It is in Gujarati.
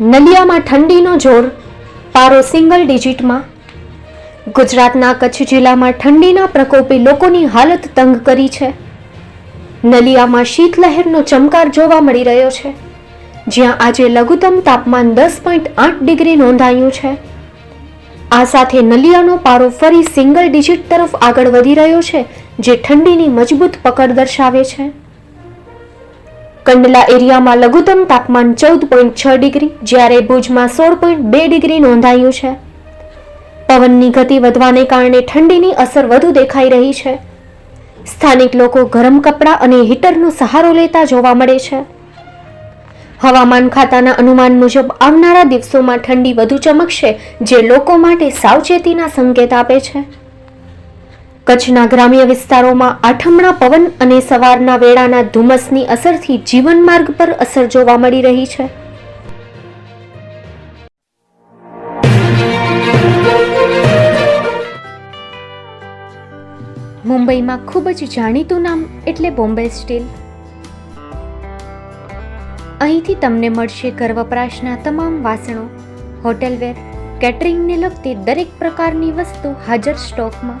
નલિયામાં ઠંડીનો જોર, પારો સિંગલ ડિજિટમાં. ગુજરાતના કચ્છ જિલ્લામાં ઠંડીના પ્રકોપે લોકોની હાલત તંગ કરી છે. નલિયામાં શીતલહેરનો ચમકાર જોવા મળી રહ્યો છે. જ્યાં આજે લઘુત્તમ તાપમાન દસ પોઈન્ટ આઠ ડિગ્રી નોંધાયું છે. આ સાથે નલિયાનો પારો ફરી સિંગલ ડિજિટ તરફ આગળ વધી રહ્યો છે, જે ઠંડીની મજબૂત પકડ દર્શાવે છે. કંડલા એરિયામાં લઘુત્તમ તાપમાન ચૌદ પોઈન્ટ છ ડિગ્રી, જ્યારે ભુજમાં સોળ પોઈન્ટ બે ડિગ્રી નોંધાયું છે. પવનની ગતિ વધવાને કારણે ઠંડીની અસર વધુ દેખાઈ રહી છે. સ્થાનિક લોકો ગરમ કપડાં અને હીટરનો સહારો લેતા જોવા મળે છે. હવામાન ખાતાના અનુમાન મુજબ આવનારા દિવસોમાં ઠંડી વધુ ચમકશે, જે લોકો માટે સાવચેતીના સંકેત આપે છે. કચ્છના ગ્રામ્ય વિસ્તારોમાં આઠમણા પવન અને સવારના વેળાના ધુમ્મસની અસરથી જીવન માર્ગ પર અસર જોવા મળી રહી છે. મુંબઈમાં ખૂબ જ જાણીતું નામ એટલે બોમ્બે સ્ટીલ. અહીંથી તમને મળશે ઘર વપરાશના તમામ વાસણો, હોટેલવેર, કેટરિંગને લગતી દરેક પ્રકારની વસ્તુ હાજર સ્ટોકમાં.